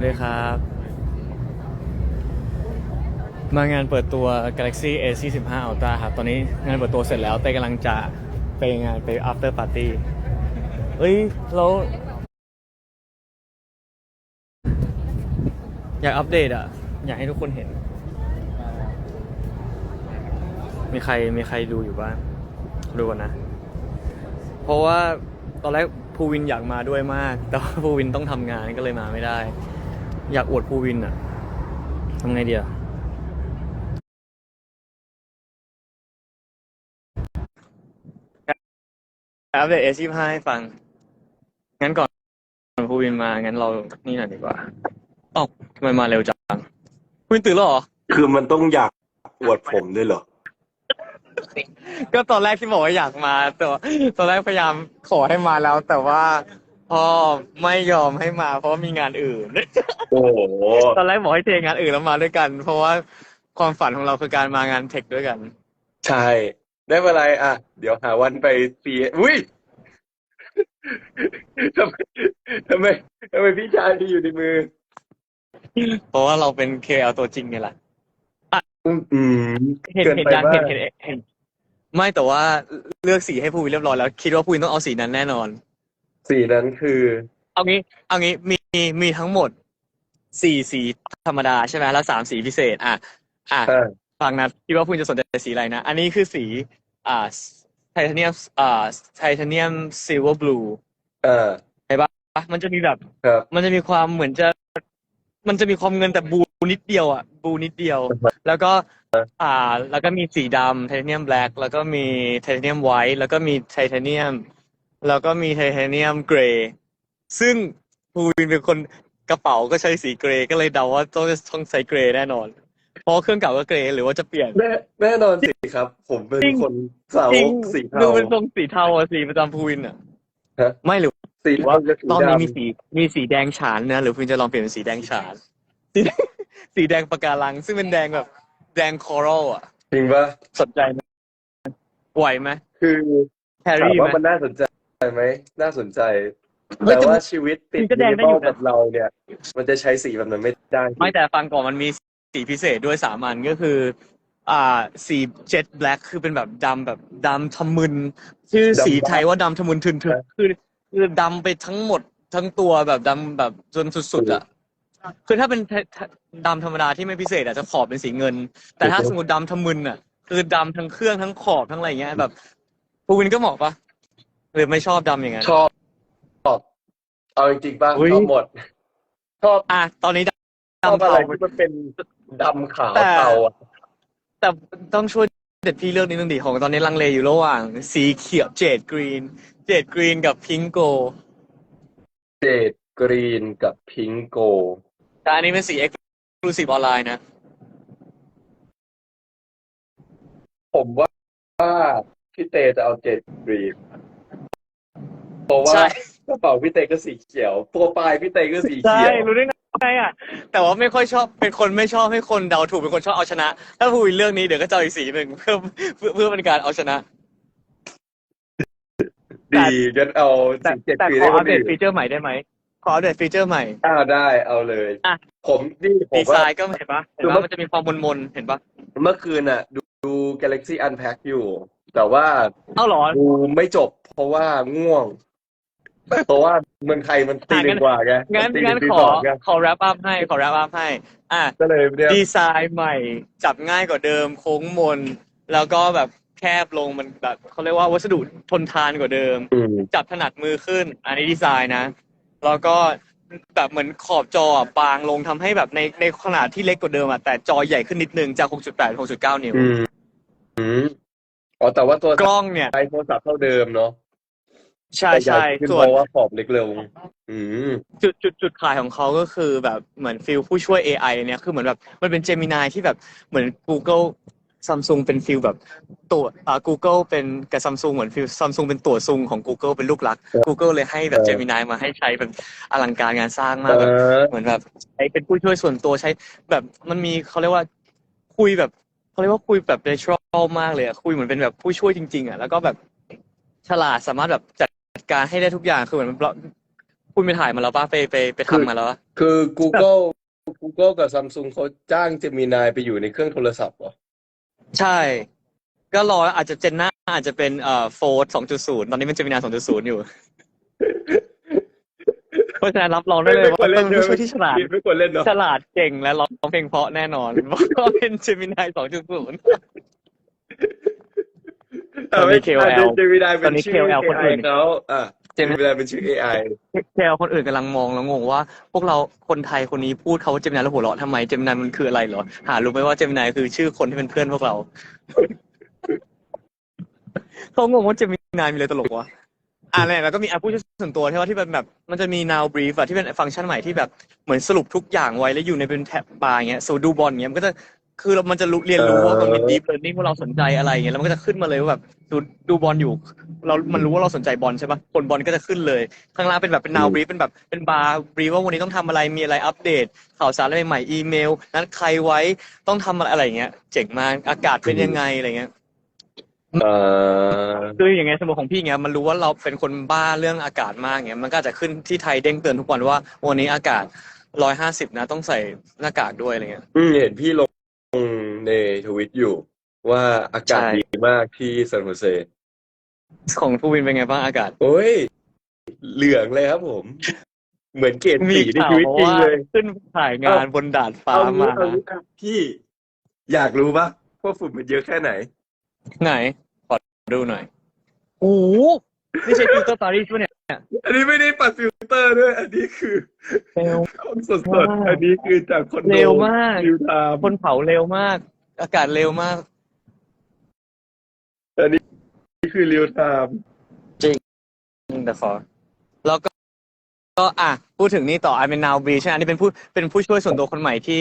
วัสดีครับ มางานเปิดตัว Galaxy A 45 Ultra ครับ ตอนนี้งานเปิดตัวเสร็จแล้ว เต้กำลังจะไปงานไป after party เอ้ยเราอยากอัปเดตอะ อยากให้ทุกคนเห็น มีใครมีใครดูอยู่บ้างดูก่อนนะ เพราะว่าตอนแรกภูวินอยากมาด้วยมาก แต่ว่าภูวินต้องทำงานก็เลยมาไม่ได้ อยากอวดภูวินอะทำไงดีอะอัปเดตเอชิพให้ฟัง งั้นก่อนภูวินมา งั้นเรานี่หน่อยดีกว่าอ๋อทำไมมาเร็วจังภูวินตื่นแล้วเหรอ คือมันต้องอยากอวดผมด้วยเหรอ ก็ตอนแรกที่บอกว่าอยากมาแต่ว่าตอนแรกพยายามขอให้มาแล้ว แต่ว่า พ่อไม่ยอมให้มา เพราะว่ามีงานอื่น โอ้โหตอนแรกบอกให้เทงานอื่นแล้วมาด้วยกัน เพราะว่าความฝันของเราคือการมางานเทคด้วยกัน ใช่ ได้เมื่อไหรอะ เดี๋ยวหาวันไปปีอุ้ยทำไมทำไมทำไมพี่ชายที่อยู่ในมือ เพราะว่าเราเป็น KL ตัวจริงไงล่ะอืมเห็นเกินเห็นไปยังมากเห็นเห็นเห็น ไม่แต่ว่าเลือกสีให้ภูวินเรียบร้อยแล้ว คิดว่าภูวินต้องเอาสีนั้นแน่นอน สีนั้นคือ เอางี้ เอางี้มีมีทั้งหมดสี่สีธรรมดาใช่ไหมแล้วสามสีพิเศษ อะ อะอ่าฟังนะคิดว่าคุณจะสนใจสีอะไรนะ อันนี้คือสีอ่าไทเทเนียมอ่าไทเทเนียมซิลเวอร์บลูอ่ามันจะมีแบบ ครับ มันจะมีความเหมือนจะ มันจะมีความเงินแต่บูนิดเดียวอะ บูนิดเดียว แล้วก็ อ่า แล้วก็มีสีดำไทเทเนียมแบล็กแล้วก็มีไทเทเนียมไวท์แล้วก็มีไทเทเนียม แล้วก็มีไทเทเนียมเกรย์ซึ่งภูวินเป็นคนกระเป๋าก็ใช้สีเกรย์ก็เลยเดาว่าต้องต้องใช้เกรย์แน่นอน เพราะเครื่องเก่าก็เกรย์หรือว่าจะเปลี่ยน แน่แน่นอนสิครับ ผมเป็นจริง คนสาวจริงกสีดูเทาเป็นทรงสีเทาอะสีประจำภูวินอะฮะไม่หรือสีว่าเทากับสีรอบนี้มีดำสีมีสีแดงฉานนะหรือภูวินจะลองเปลี่ยนเป็นสีแดงฉานสีสีแดงปะการัง ซึ่งเป็นแดงแบบ แดงคอรัลอะจริงปะสนใจไหมไหวไหมคือแฮร์ถามรี่ไหว่ามมันน่าสนใจ ไหมน่าสนใจ เฮ้ยแต่แต่ว่าชีวิตติดมันก็แดงได้มิอยู่นิมอลนะ แบบเราเนี่ย มันจะใช้สีแบบนั้นไม่ได้ ไม่แต่ฟังก่อนมันมีสีพิเศษด้วยสามันก็คือ อ่าสีเจ็ตแบล็กคือเป็นแบบดำแบบดำทะมึน ชื่อสีไทยว่าดำทะมึนทึนทึนคือคือดำไปทั้งหมดทั้งตัวแบบดำแบบจนสุดๆอะคือถ้าเป็นดำธรรมดาที่ไม่พิเศษอาจจะขอบเป็นสีเงิน แต่ถ้าสมมติดำทะมึนอะ คือดำทั้งเครื่องทั้งขอบทั้งอะไรเงี้ยแบบภูวินก็เหมาะปะ หรือไม่ชอบดำอย่างนั้นชอบชอบเอาจริงๆป่ะอุ๊ย ชอบหมด ชอบอะตอนนี้ชอบดำอะไรเทาที่มันเป็นดำขาวแต่เทาอะแต่ต้องช่วยเด็ดพี่เลือกนิดนึงดิของตอนนี้ลังเลอยู่ระหว่าง สีเขียวเจดกรีน เจดกรีนกับพิงโกเจดกรีนกับพิงโก แต่อันนี้เป็นสีเอ็กซ์คลูซีฟออนไลน์นะ ผมว่าว่าพี่เตจะเอาเจดกรีน เพราะว่าใช่ กระเป๋าพี่เตก็สีเขียวโปรไฟล์พี่เตก็สีใช่เขียว รู้ได้ไงอะ แต่ว่าไม่ค่อยชอบเป็นคนไม่ชอบให้คนเดาถูกเป็นคนชอบเอาชนะ ถ้าพูดเรื่องนี้เดี๋ยวก็จะเอาอีกสีหนึ่งเพื่อเพื่อเพื่อเป็นการเอาชนะดีงั้นเอาแต่สีเจ็ดแต่กรีนขอให้คอัปนเดตอื่นฟีเจอร์ใหม่ได้ไหมขออัปเดตฟีเจอร์ใหม่ อ้าวได้เอาเลย อะ ผมนี่ผดีมไซว่า น์ก็เห็นปะเห็นดูปะว่ามันจะมีความมนๆเห็นปะเมื่อคืนน่ะ ดูดู Galaxy Unpack อยู่ แต่ว่าเอ้าเหรอ ดูไม่จบเพราะว่าง่วง เพราะว่าเมืองไทยมันตีหนึ่งกว่าไงงั้นตีหงั้นึ่นงตีขสอองไงขอ wrap up ให้ขอ wrap up ให้ อะ ก็เลยเนี่ยดีไซน์ใหม่ จับง่ายกว่าเดิม โค้งมน แล้วก็แบบแคบลงมันแบบเขาเรียกว่าวัสดุทนทานกว่าเดิม อืม จับถนัดมือขึ้น อันนี้ดีไซน์นะ แล้วก็แบบเหมือนขอบจอะบางลงทำให้แบบในในขนาดที่เล็กกว่าเดิมอะแต่จอใหญ่ขึ้นนิดนึงจาก 6.8 6.9 นิ้ว อืมอืมอ๋อแต่ว่าตัวกล้องเนี่ย ใช้โทรศัพท์เท่าเดิมเนาะ ใช่แต่ใหญ่ใช่ขึ้นส่เพวนราะว่าขอบเล็กลงอืม จุดจุดจุดขายของเขาก็คือแบบเหมือนฟิลผู้ช่วย AI เนี่ยคือเหมือนแบบมันเป็น Gemini ที่แบบเหมือน Google Samsung เป็นฟิลแบบตัวอ่า Google เป็นกับ Samsung เหมือนฟิล Samsung เป็นตัวซุงของ Google เป็นลูกรัก Google เลยให้แบบเออ Gemini มาให้ใช้แบบอลังการงานสร้างเอมากแบบอเหมือนแบบใช้เป็นผู้ช่วยส่วนตัวใช้แบบมันมีเขาเรียกว่าคุยแบบเขาเรียกว่าคุยแบบ natural มากเลยอะคุยเหมือนเป็นแบบผู้ช่วยจริงๆอะแล้วก็แบบฉลาดสามารถแบบจัด การให้ได้ทุกอย่างคือเหมือนเราคุณไปถ่ายมาแล้วป่ะไปไปไปคือทำมาแล้วปะคือ Google Google กับ Samsung เขาจ้าง Gemini ไปอยู่ในเครื่องโทรศัพท์เหรอ ใช่ ก็รออาจจะเจนหน้าอาจจะเป็นเอ่อโฟร์สองจุดศูนย์ตอนนี้มันเจมินาสองจุดศูนย์อยู่ เพราะฉะนั้นรับรองได้เลยว่าเป็นผู้ช่วยที่ฉลาดไม่ควรเล่นเนาะฉลาดเก่งและร้องเพลงเพราะแน่นอนเพราะว่าเป็นเจมินายสองจุดศูนย์ ตอนนี้ KOL เจมินายเป็ตอนนนี้ชื่อ KOL คนอื่ AI นเขาอะเจ Gemini มินายเป็นชื่อ AI แค่คนอื่นกำลังมองแล้วงงว่า พวกเราคนไทยคนนี้พูดเขาว่าเจมินายแล้วหัวเราะทำไมเจมินายมันคืออะไรเหรอ หารู้ไหมว่าเจมินายคือชื่อคนที่เป็นเพื่อนพวกเราเขางงว่าเจมินายมีอะไรตลกวะอ่าเนี่ยแล้วก็มีแอปผู้ช่วยส่วนตัวใช่ไหมที่เป็นแบบ มันจะมี now brief อะที่เป็นฟังก์ชันใหม่ที่แบบเหมือนสรุปทุกอย่างไว้แล้วอยู่ในเป็นแท็บบาร์เงี้ยโซดูบอลเงี้ยมันก็จะ คือเรามันจะรู้เรียนรู้ว่ามันมี deep learning ว่าเราสนใจอะไรเงี้ยแล้วมันก็จะขึ้นมาเลยว่าแบบดูดูบอลอยู่ เรา มันรู้ว่าเราสนใจบอลใช่ปะคนบอลก็จะขึ้นเลย ข้างล่างเป็นแบบเป็น now อืม brief เป็นแบบเป็นบาร์ brief ว่าวันนี้ต้องทำอะไรมีอะไรอัปเดต ข่าวสารอะไรใหม่อีเมล นัดใครไว้ต้องทำอะไรอะไรเงี้ยเจ๋งมากอากาศเป็นยังไงอะไรเงี้ยเอ่อคืออย่างเงี้ยสมมติของพี่เงี้ยมันรู้ว่าเราเป็นคนบ้าเรื่องอากาศมากเงี้ยมันก็อาจจะขึ้นที่ไทยเด้งเตือนทุกวันว่าวันนี้อากาศร้อยห้าสิบนะต้องใส่หน้ากากด้วยอะไรเงี้ยอืมเห็นพี่ลง ในทวิตอยู่ ว่าอากาศใช่ ดีมากที่ซานโฮเซของภูวินเป็นไงบ้างอากาศ โอ้ย เหลืองเลยครับผม เหมือนเกรดมีสีในข่าวชีวิตจริงว่าเลย ขึ้นถ่ายงานบนดาดฟ้าเอางี้มาเอางี้อะพี่อยากรู้ปะว่าฝุ่นมันเยอะแค่ไหน ไหน ขอดูหน่อยโอ้โหนี่ใช้ฟิลเตอร์ปารีสปะเนี่ยอันนี้ไม่ได้ปัดฟิลเตอร์ด้วย อันนี้คือเร็วของสดมากๆอันนี้คือจากคอนโดเร็วมาก ฟิวไทม์คนเผาเร็วมาก อากาศเร็วมาก อันนี้คือเรียลไทม์แต่ขอแล้วก็ก็อะพูดถึงนี่ต่ออันเป็น now b r e ใช่ไหมอันนี้เป็นผู้เป็นผู้ช่วยส่วนตัวคนใหม่ที่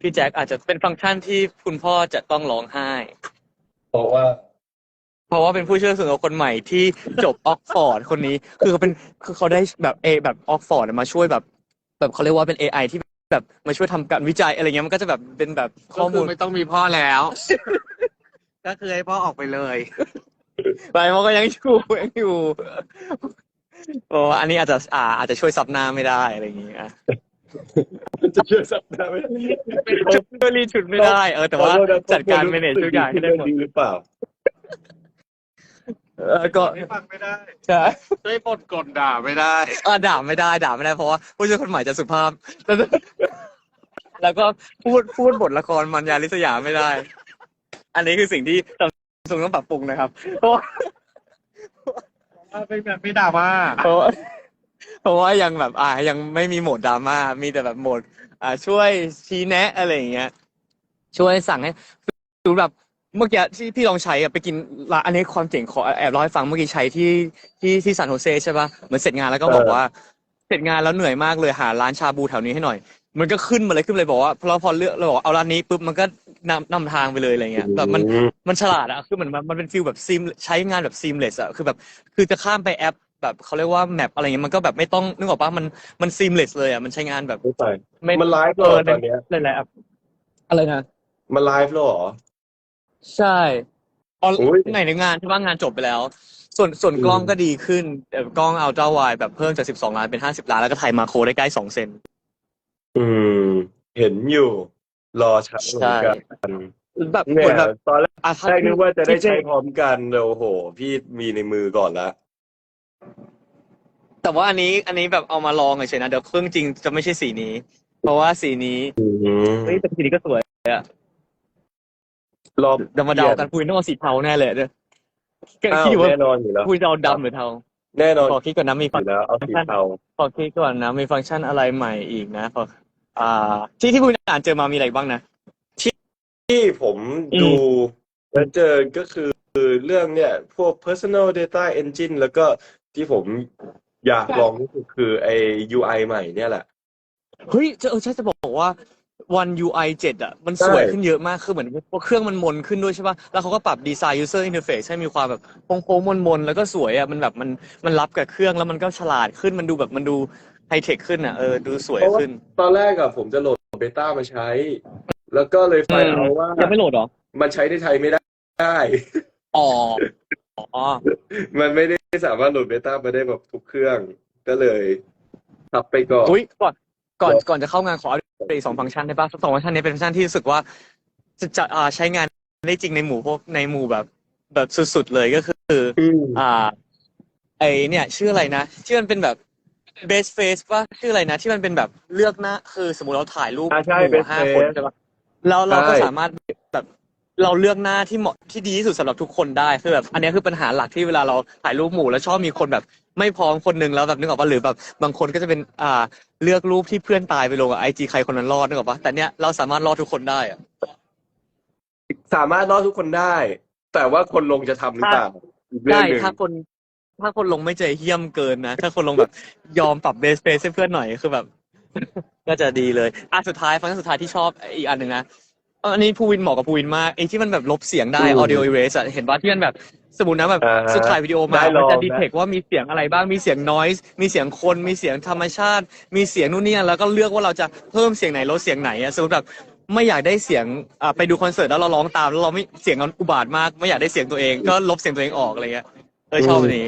พี่แจ็คอาจจะเป็นฟังก์ชันที่คุณพ่อจะต้องร้องไห้เพราะว่า เพราะว่าเป็นผู้ช่วยส่วนตัวคนใหม่ที่จบออกฟอร์ดคนนี้ คือเขาเป็นคือเขาได้แบบเอแบบออกฟอร์ดมาช่วยแบบ แบบเขาเรียกว่าเป็น AI ที่ แบบมาช่วยทำการวิจัยอะไรเงี้ยมันก็จะแบบเป็นแบบข้ก็อคืมูอลไม่ต้องมีพ่อแล้ว ก็คือให้พ่อออกไปเลย ไปมันก็ยังอยู่ยังอยู่เพราะว่าอันนี้อาจจะอ่า อาจจะช่วยซับหน้าไม่ได้อะไรอย่างเงี้ยจะช่วยสัปดาห์ไหมช่วยรีดชุดไม่ได้เออแต่ว่าขอโทษนะจัดการ manage ทุกอย่างให้ได้หมด ดีหรือเปล่า เออก็ไม่ฟังไม่ได้ใช่ช่วยปลดกดด่าไม่ได้ อ่าด่าไม่ได้ด่าไม่ได้เพราะว่าผู้ช่วยคนใหม่จะสุภาพ แล้วแล้วก็พูดพูดบทละครมันยาลิสยาไม่ได้ อันนี้คือสิ่งที่ซัมซุงต้องปรับปรุงนะครับ เพราะว่าเป็นแบบไม่ด่าว่าเพราะว่าเพราะว่ายังแบบอ่ายังไม่มีโหมดดราม่ามีแต่แบบโหมด อ่าช่วยชี้แนะอะไรอย่างเงี้ยช่วยสั่งให้ดูแบบ เมื่อกี้ที่พี่ลองใช้อะไปกินร้านอันนี้ความเจ๋งขอแอบเล่าให้ฟังเมื่อกี้ใช้ที่ที่ที่ซานโฮเซใช่ปะเหมือนเสร็จงานแล้วก็บอกเออว่า เสร็จงานแล้วเหนื่อยมากเลยหาร้านชาบูแถวนี้ให้หน่อย มันก็ขึ้นมาเลยขึ้นมาเลยบอกว่าพอพอเลือกเราบอกเอาร้านนี้ปุ๊บมันก็นำนำทางไปเลยอะไรเงี้ยแบบมันอืมมันฉลาดอะคือเหมือนมันมันเป็นฟิลแบบซีมใช้งานแบบซีมเลสอะคือแบบคือจะข้ามไปแอปแบบเขาเรียกว่าแมปอะไรเงี้ยมันก็แบบไม่ต้องนึกออกปะมันมันซีมเลสเลยอะมันใช้งานแบบไม่ไปไม่มันไลฟ์เอเหรออตอนเนี้ยหลายๆแอปอะไรนะมันไลฟ์แล้วเหรอ ใช่ออนโอ้ย ไหนในงานที่ว่างานจบไปแล้ว ส่วนส่วนกล้องอืมก็ดีขึ้นแต่กล้องอัลตร้าไวแบบเพิ่มจาก 12 ล้านเป็น 50 ล้าน แล้วก็ถ่ายมาโครได้ใกล้ 2 เซน อืม เห็นอยู่ รอชัดเหมือนกันแบบเหเนี่มือยนแบบตอนแรกอะถ้านึกว่าจะได้พี่เใช้พร้อมกันแต่โอ้โห พี่มีในมือก่อนละ แต่ว่าอันนี้อันนี้แบบเอามาลองเฉยๆนะ เดี๋ยวเครื่องจริงจะไม่ใช่สีนี้ เพราะว่าสีนี้อืมเฮ้ยแต่สีนี้ก็สวย รอบเดี๋ยวมาเดากันคุยต้องเอาสีเทาแน่เลยเด้ออ้าวคิดอยู่ว่าแน่นอนอยู่แล้ว คุยจะเอาดำหรือเทาแน่นอนขอคิดก่อนนะมีอฟังยู่แล้วเอาสีเทาขอคิดก่อนนะมีฟังก์ชันอะไรใหม่อีกนะขออ่า ที่ที่คุณอ่านเจอมามีอะไรบ้างนะ ที่ผมอืมดูแล้วเจอก็คือเรื่องเนี่ย พวก personal data engine แล้วก็ที่ผมอยากลองที่สุดคือไอ้ UI ใหม่เนี่ยแหละ เฮ้ยจะเออใช่จะบอกว่า วัน UI 7อะมันสวยขึ้นเยอะมากคือเหมือนพวกเครื่องมันมนขึ้นด้วยใช่ป่ะแล้วเขาก็ปรับดีไซน์ user interface ให้มีความแบบโค้งๆมนๆแล้วก็สวยอะมันแบบมันมันรับกับเครื่องแล้วมันก็ฉลาดขึ้นมันดูแบบมันดูไฮเทคขึ้นอะเออดูสวยขึ้น ตอนแรกอะผมจะโหลดเบต้ามาใช้ แล้วก็เลยไฟล์เอาว่ายังไม่โหลดเหรอ มันใช้ในไทยไม่ได้อ๋ออ๋อมันไม่ได้สามารถโหลดเบต้ามาได้แบบทุกเครื่องก็เลยทับไปก่อนอุ้ยก่อนก่อนก่อนจะเข้างานขอ อัปเดตอีกสองฟังก์ชันได้ปะสองฟังก์ชันนี้เป็นฟังก์ชันที่รู้สึกว่าจะจะอ่าใช้งานได้จริงในหมู่พวกในหมู่แบบแบบสุดๆเลยก็คืออืมอ่า ไอเนี่ย ชื่ออะไรนะที่มันเป็นแบบ best face ป่ะชื่ออะไรนะที่มันเป็นแบบเลือกหน้าคือสมมติเราถ่ายรูปอ่าใช่หมู่ best ห้าคน face ใช่ปะแล้วเราก็ใช่สามารถแบบ เราเลือกหน้าที่เหมาะที่ดีที่สุดสำหรับทุกคนได้คือแบบอันเนี้ยคือปัญหาหลักที่เวลาเราถ่ายรูปหมู่แล้วชอบมีคนแบบไม่พร้อมคนหนึ่งแล้วแบบนึกออกปะหรือแบบบางคนก็จะเป็นอ่าเลือกรูปที่เพื่อนตายไปลงกับไอจีใครคนนั้นรอดนึกออกปะแต่เนี้ยเราสามารถรอดทุกคนได้อะสามารถรอดทุกคนได้ แต่ว่าคนลงจะทำหรือเปล่าอีกเรื่อได้งหนึ่งถ้าคนถ้าคนลงไม่ใจเหี้ยมเกินนะ ถ้าคนลงแบบยอมปรับเบสเฟซให้เพื่อนหน่อยคือแบบ ก็จะดีเลยอะสุดท้ายฟังก์ชันสุดท้ายที่ชอบอีกอันหนึ่งนะเอ่ออันนี้ภูวินเหมาะกับภูวินมากไอ้ที่มันแบบลบเสียงได้ audio erase อะเห็นว่าที่มันแบบสมมตินะแบบอ่าฮะสุดถ่ายวิดีโอมา ได้ลมันองจะนะดีเทคว่ามีเสียงอะไรบ้างมีเสียง noise มีเสียงคนมีเสียงธรรมชาติ มีเสียงนู่นนี่นั่นแล้วก็เลือกว่าเราจะเพิ่มเสียงไหนลดเสียงไหนอะสมมติแบบไม่อยากได้เสียงอ่าไปดูคอนเสิร์ตแล้วเราร้องตามแล้วเราไม่เสียงมันอุบาทมาก ไม่อยากได้เสียงตัวเองก็ลบเสียงตัวเองออกอะไรเงี้ยเออชอบอันนี้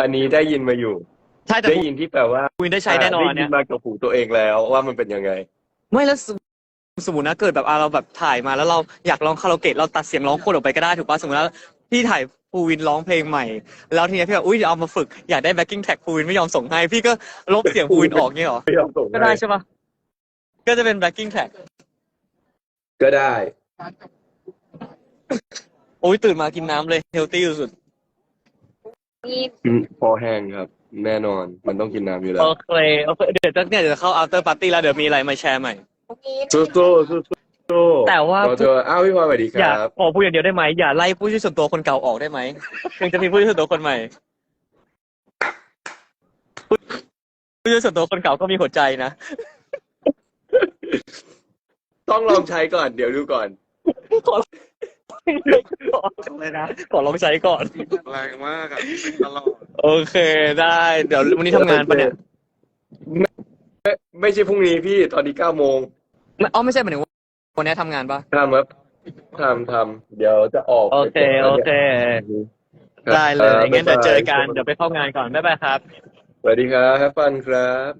อันนี้ได้ยินมาอยู่ ใช่แต่ได้ยินที่แปลว่าภูวินได้ใช้แน่นอนได้เนี่ยิยนมากับหูตัวเองแล้วว่ามันเป็นยังไง ไม่แล้วสมสมมตินะเกิดแบบอะเราแบบถ่ายมาแล้วเราอยากร้องคาราโอเกะเราตัดเสียงร้องคนออกไปก็ได้ถูกป่ะสมมติว่าพี่ถ่ายภูวินร้องเพลงใหม่ แล้วทีเนี้ยพี่แบบอุ้ยเดี๋ยวเอามาฝึกอยากได้แบ็กกิ้งแท็กภูวินไม่ยอมส่งให้ พี่ก็ลบเสียงภูวินออกเงี้ยเหรอไม่ยอมส่งก็ได้ให้ใช่ปะก็จะเป็นแบ็กกิ้งแท็กก็ได้ โอ้ยตื่นมากินน้ำเลยเฮลตี้สุดอืมพอแห้งครับ แน่นอน มันต้องกินน้ำอยู่แล้ๆโอวเคโอเคเดี๋ยวจะเนี่ยเดี๋ยวจะเข้า after party แล้วเดี๋ยวมีอะไรมาแชร์ใหม่ สู้สู้สู้สู้แต่ว่าเจออ้าวพี่พลอยสวัสดีคอย่ารับ ขอพูดอย่างเดียวได้ไหมอย่าไล่ผู้ช่วยส่วนตัวคนเก่าออกได้ไหมถึงจะมีผู้ช่วยส่วนตัวคนใหม่ผู้ช่วยส่วนตัวคนเก่าก็มีหัวใจนะต้องลองใช้ก่อนเดี๋ยวดูก่อน ขอเลยนะขอลองใช้ก่อน แรงมากอะเป็นตลอด โอเคได้ เดี๋ยววันนี้ทำงานปะเนี่ยไม่ใช่พรุ่งนี้พี่ตอนนี้เก้าโมงไม่อ๋อไม่ใช่หมายถึงว่าวันนี้ทำงานปะทำครับทำทำเดี๋ยวจะออกโอเคโอเคครับได้เลยงั้นเดี๋ยวเจอกันบ๊ายบายเดี๋ยวไปเข้างานก่อนบ๊ายบายครับสวัสดีครับแฮปฟันครับ